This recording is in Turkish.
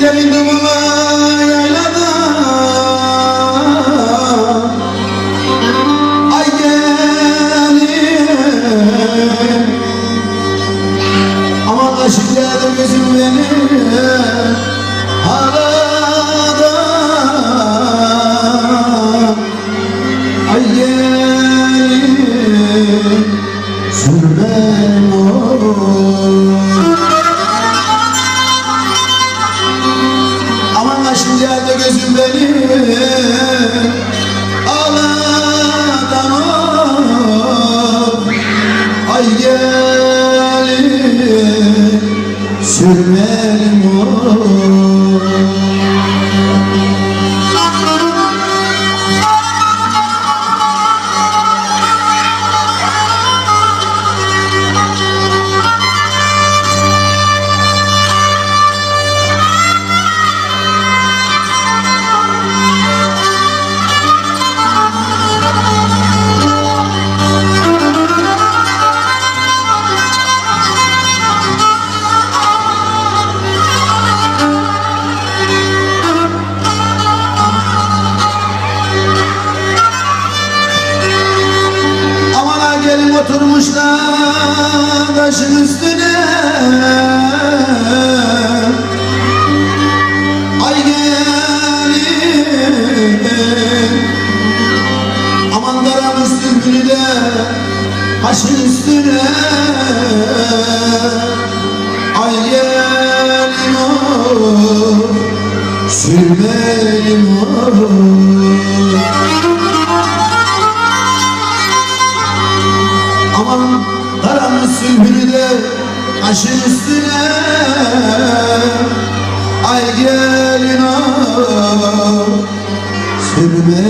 gelin dumula yaylada. Ay gelin Aman aşık geldi gözüm benim Arada Aşkım geldi gözüm benim. Ağladan of Ay gelin Sürmelim oturmuşlar taşın üstüne. Ay gelin. Aman daramış sürgünü de Taşın üstüne. Ay gelin o Sürmelim Aman karanlık sülbünü de aşın üstüne. Ay gelin o sürme